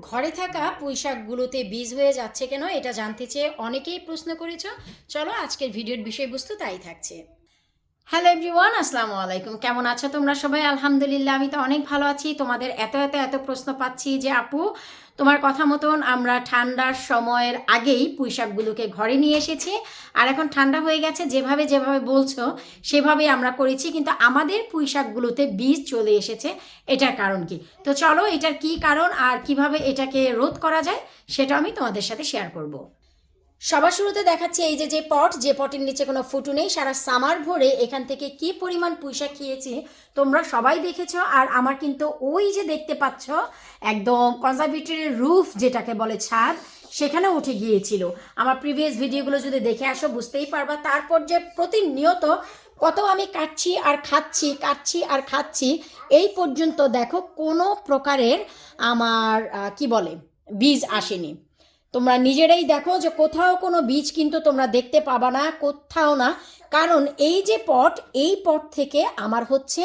ঘরে থাকা পুঁইশাকগুলোতে বীজ হয়ে যাচ্ছে কেন এটা জানতে চেয়ে অনেকেই প্রশ্ন করেছ। চলো আজকের ভিডিওর বিষয়বস্তু তাই থাকছে। হ্যালো এভরিওয়ান আসসালামু আলাইকুম। কেমন আছো তোমরা সবাই? আলহামদুলিল্লাহ, আমি তো অনেক ভালো আছি। তোমাদের এত এত এত প্রশ্ন পাচ্ছি যে, আপু, তোমার কথা মতন আমরা ঠান্ডার সময়ের আগেই পুঁইশাকগুলোকে ঘরে নিয়ে এসেছি। আর এখন ঠান্ডা হয়ে গেছে, যেভাবে যেভাবে বলছো, সেভাবেই আমরা করেছি, কিন্তু আমাদের পুঁইশাকগুলোতে বীজ চলে এসেছে। এটার কারণ কি? তো চলো, এটার কি কারণ আর কীভাবে এটাকে রোধ করা যায়, সেটা আমি তোমাদের সাথে শেয়ার করব। সবার শুরুতে দেখাচ্ছি এই যে যে পট, যে পটের নিচে কোনো ফুটু নেই। সারা সামার ভরে এখান থেকে কি পরিমাণ পুঁইশাক খেয়েছি তোমরা সবাই দেখেছ। আর আমার কিন্তু ওই যে দেখতে পাচ্ছ, একদম কনজারভেটরির রুফ যেটাকে বলে ছাদ সেখানে উঠে গিয়েছিল। আমার প্রিভিয়াস ভিডিওগুলো যদি দেখে আসো, বুঝতেই পারবা। তারপর যে প্রতিনিয়ত কত আমি কাটছি আর খাচ্ছি, কাটছি আর খাচ্ছি, এই পর্যন্ত দেখো কোনো প্রকারের আমার কি বলে, বীজ আসেনি। তোমরা নিজেরাই দেখো যে কোথাও কোনো বীজ কিন্তু তোমরা দেখতে পাবা না, কোথাও না। কারণ এই যে পট, এই পট থেকে আমার হচ্ছে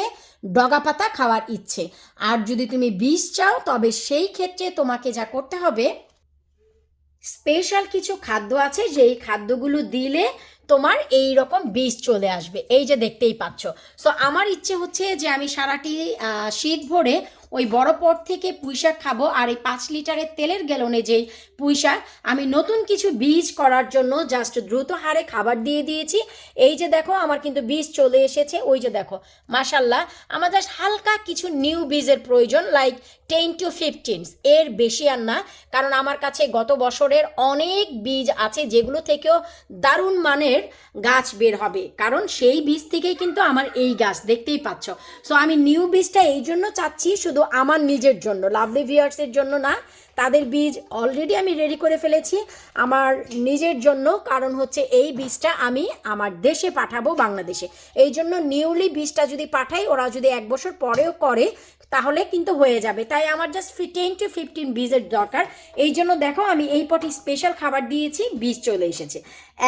ডগা পাতা খাওয়ার ইচ্ছে। আর যদি তুমি বীজ চাও, তবে সেই ক্ষেত্রে তোমাকে যা করতে হবে, স্পেশাল কিছু খাদ্য আছে, যেই খাদ্যগুলো দিলে তোমার এই রকম বীজ চলে আসবে। এই যে দেখতেই পাচ্ছ। সো, আমার ইচ্ছে হচ্ছে যে আমি সারাটি শীত ভরে ওই বড় পট থেকে পুঁইশাক খাব আর এই পাঁচ লিটারের তেলের গ্যালনে যেই পুঁইশাক, আমি নতুন কিছু বীজ করার জন্য জাস্ট দ্রুত হারে খাবার দিয়ে দিয়েছি। এই যে দেখো, আমার কিন্তু বীজ চলে এসেছে। ওই যে দেখো মাসাল্লাহ আমার জাস্ট হালকা কিছু নিউ বীজের প্রয়োজন লাইক টেন টু ফিফটিন এর বেশি আর না, কারণ আমার কাছে গত বছরের অনেক বীজ আছে যেগুলো থেকেও দারুণ মানের গাছ বের হবে। কারণ সেই বীজ থেকেই কিন্তু আমার এই গাছ, দেখতেই পাচ্ছ। সো আমি নিউ বীজটা এই জন্য চাচ্ছি, শুধু আমার নিজের জন্য লাভলি ভিয়ার্সের জন্য না, তাদের বীজ অলরেডি আমি রেডি করে ফেলেছি। আমার নিজের জন্য, কারণ হচ্ছে এই বীজটা আমি আমার দেশে পাঠাবো বাংলাদেশে। এই জন্য নিউলি বীজটা যদি পাঠাই, ওরা যদি এক বছর পরেও করে তাহলে কিন্তু হয়ে যাবে। তাই আমার জাস্ট টেন টু ফিফটিন বীজের দরকার। এই জন্য দেখো আমি এই পটি স্পেশাল খাবার দিয়েছি, বীজ চলে এসেছে।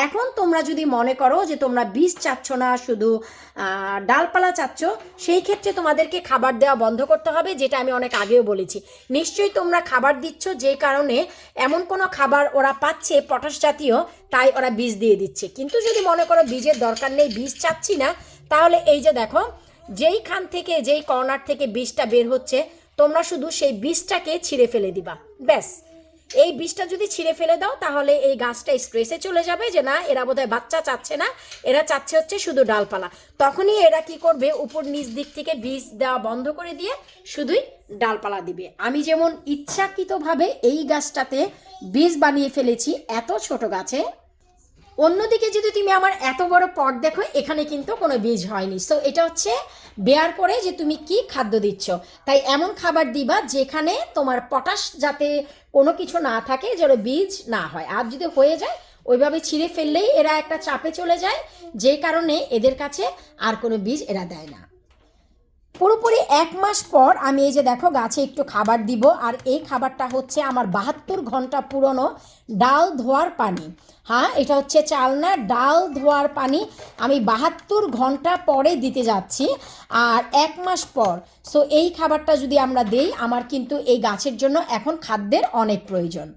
এখন তোমরা যদি মনে করো যে তোমরা বীজ চাচ্ছ না, শুধু ডালপালা চাচ্ছ, সেই ক্ষেত্রে তোমাদেরকে খাবার দেওয়া বন্ধ করতে হবে, যেটা আমি অনেক আগেও বলেছি। নিশ্চয়ই তোমরা খাবার দিচ্ছ যে কারণে এমন কোনো খাবার ওরা পাচ্ছে পটাশ জাতীয়, তাই ওরা বীজ দিয়ে দিচ্ছে। কিন্তু যদি মনে করো বীজের দরকার নেই, বীজ চাচ্ছি না, তাহলে এই যে দেখো যেই খান থেকে, যেই কর্নার থেকে বীজটা বের হচ্ছে, তোমরা শুধু সেই বীজটাকে ছিঁড়ে ফেলে দিবা। ব্যাস। এই বীজটা যদি ছিঁড়ে ফেলে দাও, তাহলে এই গাছটা স্ট্রেসে চলে যাবে যে না, এরা বোধহয় বাচ্চা চাচ্ছে না, এরা চাচ্ছে হচ্ছে শুধু ডালপালা। তখনই এরা কি করবে? উপর নিচ দিক থেকে বীজ দেওয়া বন্ধ করে দিয়ে শুধুই ডালপালা দিবে। আমি যেমন ইচ্ছাকৃতভাবে এই গাছটাতে বীজ বানিয়ে ফেলেছি, এত ছোট গাছে অন্যদিকে যদি তুমি আমার এত বড় পট দেখো, এখানে কিন্তু কোনো বীজ হয়নি। সো এটা হচ্ছে বেয়ার করে যে তুমি কি খাদ্য দিচ্ছ। তাই এমন খাবার দিবা যেখানে তোমার পটাশ যাতে কোনো কিছু না থাকে, যেন বীজ না হয়। আর যদি হয়ে যায়, ওইভাবে ছিঁড়ে ফেললেই এরা একটা চাপে চলে যায়, যে কারণে এদের কাছে আর কোনো বীজ এরা দেয় না। পুরোপুরি এক মাস পর আমি এই যে দেখো, গাছে একটু খাবার দিব। আর এই খাবারটা হচ্ছে আমার বাহাত্তর ঘণ্টা পুরনো ডাল ধোয়ার পানি। হ্যাঁ এটা হচ্ছে চালনা, ডাল ধোয়ার পানি আমি বাহাত্তর ঘণ্টা পরে দিতে যাচ্ছি। আর এক মাস পর সো এই খাবারটা যদি আমরা দেই, আমার কিন্তু এই গাছের জন্য এখন খাদ্যের অনেক প্রয়োজন।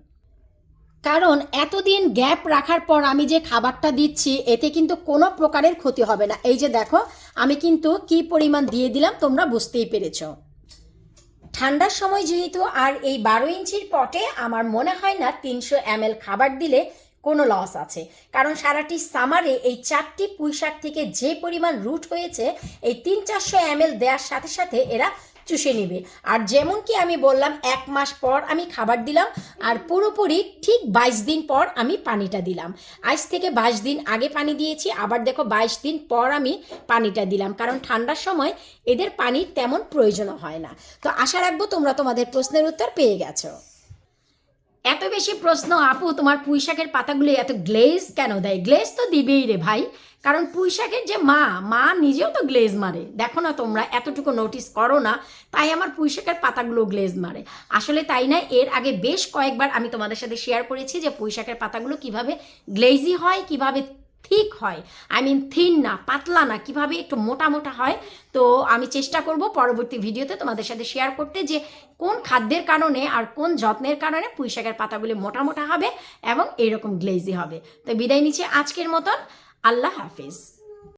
কারণ এতদিন গ্যাপ রাখার পর আমি যে খাবারটা দিচ্ছি, এতে কিন্তু কোনো প্রকারের ক্ষতি হবে না। এই যে দেখো, আমি কিন্তু কি পরিমাণ দিয়ে দিলাম তোমরা বুঝতেই পেরেছ। ঠান্ডার সময় যেহেতু, আর এই বারো ইঞ্চির পটে আমার মনে হয় না তিনশো এম খাবার দিলে কোনো লস আছে। কারণ সারাটি সামারে এই চারটি পুঁইশাক থেকে যে পরিমাণ রুট হয়েছে, এই তিন চারশো এম দেওয়ার সাথে সাথে এরা চুষে নেবে। আর যেমন কি আমি বললাম, এক মাস পর আমি খাবার দিলাম আর পুরোপুরি ঠিক বাইশ দিন পর আমি পানিটা দিলাম। আজ থেকে বাইশ দিন আগে পানি দিয়েছি, আবার দেখো বাইশ দিন পর আমি পানিটা দিলাম, কারণ ঠান্ডার সময় এদের পানির তেমন প্রয়োজনও হয় না। তো আশা রাখব তোমরা তোমাদের প্রশ্নের উত্তর পেয়ে গেছো। এত বেশি প্রশ্ন, আপু, তোমার পুঁইশাকের পাতাগুলো এত গ্লেজ কেন? দেয়, গ্লেজ তো দিবেই রে ভাই। কারণ পুঁইশাকের যে মা মা নিজেও তো গ্লেজ মারে। দেখো না তোমরা, এতটুকু নোটিস করো না, তাই আমার পুঁইশাকের পাতাগুলো গ্লেজ মারে। আসলে তাই না, এর আগে বেশ কয়েকবার আমি তোমাদের সাথে শেয়ার করেছি যে পুঁইশাকের পাতাগুলো কীভাবে গ্লেজি হয়, কীভাবে ঠিক হয়। আই মিন থিন না, পাতলা না, কীভাবে একটু মোটা মোটা হয়, তো আমি চেষ্টা করব পরবর্তী ভিডিওতে তোমাদের সাথে শেয়ার করতে যে কোন খাদ্যের কারণে আর কোন যত্নের কারণে পুঁই শাকের পাতাগুলি মোটা মোটা হবে এবং এরকম গ্লেজি হবে। তো বিদায় নিচ্ছে আজকের মতন। আল্লাহ হাফিজ।